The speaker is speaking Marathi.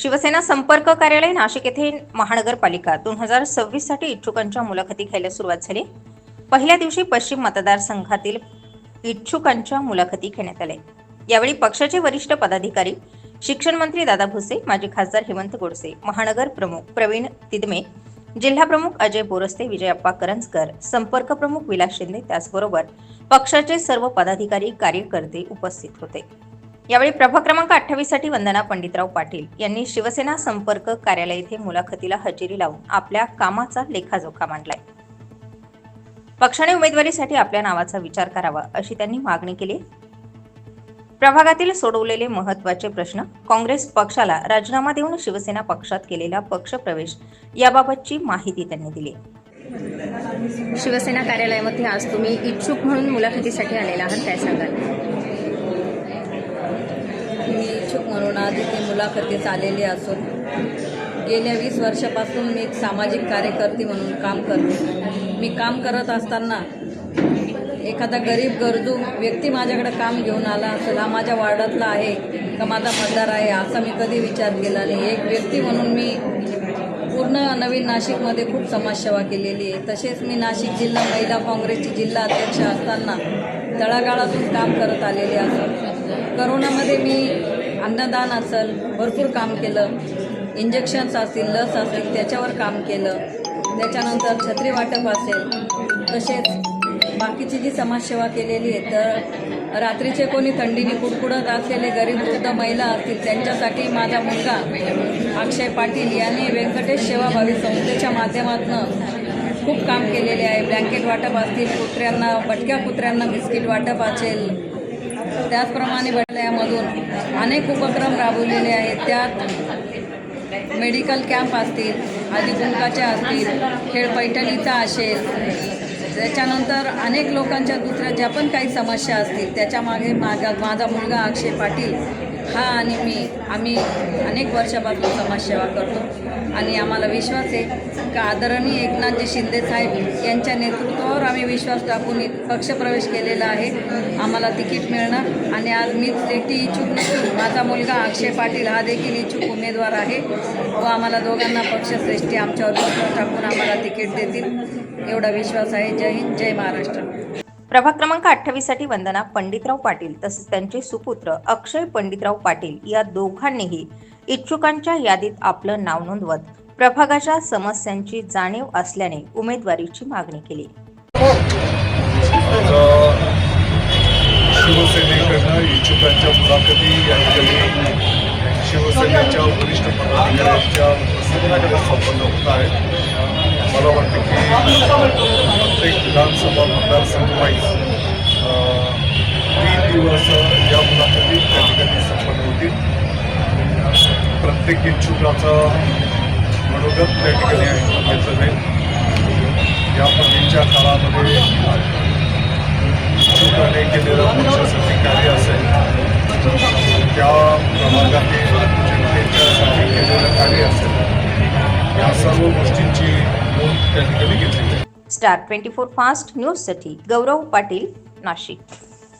शिवसेना संपर्क कार्यालय नाशिक येथे महानगरपालिका दोन हजार सव्वीससाठी इच्छुकांच्या मुलाखती घ्यायला सुरुवात झाली. पहिल्या दिवशी पश्चिम मतदारसंघातील इच्छुकांच्या मुलाखती घेण्यात आल्या. यावेळी पक्षाचे वरिष्ठ पदाधिकारी शिक्षण मंत्री दादा भुसे माजी खासदार हेमंत गोडसे महानगर प्रमुख प्रवीण तिदमे जिल्हा प्रमुख अजय बोरस्ते विजयप्पा करंजकर संपर्क प्रमुख विलास शिंदे त्याचबरोबर पक्षाचे सर्व पदाधिकारी कार्यकर्ते उपस्थित होते. यावेळी प्रभाग क्रमांक अठ्ठावीससाठी वंदना पंडितराव पाटील यांनी शिवसेना संपर्क कार्यालय येथे मुलाखतीला हजेरी लावून आपल्या कामाचा लेखाजोखा मांडलाय. पक्षाने उमेदवारीसाठी आपल्या नावाचा विचार करावा अशी त्यांनी मागणी केली. प्रभागातील सोडवलेले महत्त्वाचे प्रश्न काँग्रेस पक्षाला राजीनामा देऊन शिवसेना पक्षात केलेला पक्षप्रवेश याबाबतची माहिती त्यांनी दिली. शिवसेना कार्यालयामध्ये आज तुम्ही इच्छुक म्हणून मुलाखतीसाठी आलेला आहात काय सांगाल मी इच्छुक म्हणून आज इथे मुलाखतीस आलेली असून गेल्या वीस वर्षापासून मी एक सामाजिक कार्यकर्ती म्हणून काम करते. मी काम करत असताना एखादा गरीब गरजू व्यक्ती माझ्याकडे काम घेऊन आला असेल हा माझ्या वार्डातला आहे का माझा मतदार आहे असा मी कधी विचार केला नाही. एक व्यक्ती म्हणून मी पूर्ण नवीन नाशिकमध्ये खूप समाजसेवा केलेली आहे. तसेच मी नाशिक जिल्हा महिला काँग्रेसची जिल्हा अध्यक्ष असताना तळागाळातून काम करत आलेले असं करोनामध्ये मी अन्नदान असेल भरपूर काम केलं. इंजेक्शन्स असतील लस असतील त्याच्यावर काम केलं. त्याच्यानंतर छत्री वाटप असेल. तसेच बाकीची जी समाजसेवा केलेली आहे तर रात्रीचे कोणी थंडीने कुडकुडत असलेले गरीब वृद्ध महिला असतील त्यांच्यासाठी माझा मुलगा अक्षय पाटील यांनी व्यंकटेश सेवाभावी संस्थेच्या माध्यमातून खूप काम केलेले आहे. ब्लँकेट वाटप असतील कुत्र्यांना भटक्या कुत्र्यांना बिस्किट वाटप असेल. त्याचप्रमाणे बदलयामधून अनेक उपक्रम राबवलेले आहेत. त्यात मेडिकल कॅम्प असतील आधी असतील खेळ पैठणीचा असेल. त्याच्यानंतर अनेक लोकांच्या दुसऱ्या ज्या पण काही समस्या असतील त्याच्यामागे माझा माझा मुलगा अक्षय पाटील हा आणि मी आम्ही अनेक वर्षापासून समाजसेवा करतो. आणि आम्हाला विश्वास आहे का आदरणीय एकनाथजी शिंदे साहेब यांच्या नेतृत्वावर आम्ही विश्वास टाकून पक्षप्रवेश केलेला आहे. आम्हाला तिकीट मिळणार आणि आज मीच एकटी इच्छुक नसून माझा मुलगा अक्षय पाटील हा देखील इच्छुक उमेदवार आहे व आम्हाला दोघांना पक्षश्रेष्ठी आमच्यावर विश्वास टाकून आम्हाला तिकीट देतील एवढा विश्वास आहे. जय हिंद जय महाराष्ट्र. प्रभाग क्रमांक अठ्ठावीससाठी वंदना पंडितराव पाटील तसेच त्यांचे सुपुत्र अक्षय पंडितराव पाटील या दोघांनीही इच्छुकांच्या यादीत आपलं नाव नोंदवत प्रभागाच्या समस्यांची जाणीव असल्याने उमेदवारीची मागणी केली. शिवसेनेकडनं इच्छुकांच्या मुलाखती या ठिकाणी शिवसेनेच्या वरिष्ठ पदाधिकाऱ्यांच्या उपस्थितीमध्ये संपन्न होत आहेत मला वाटतं की प्रत्येक विधानसभा मतदारसंघ तीन दिवस या मुलाखती त्या ठिकाणी संपन्न होतील प्रत्येक इच्छुकाचं मनोगत त्या ठिकाणी घेतलं जाईल या पद्धतीच्या काळामध्ये इच्छुकाने केलेलं पक्षासाठी कार्य असेल. त्या प्रभागाने जनतेच्यासाठी केलेलं कार्य असेल. या सर्व गोष्टींची नोंद त्या ठिकाणी घेतली जाईल. स्टार ट्वेंटी फोर फास्ट न्यूजसाठी गौरव पाटील नाशिक.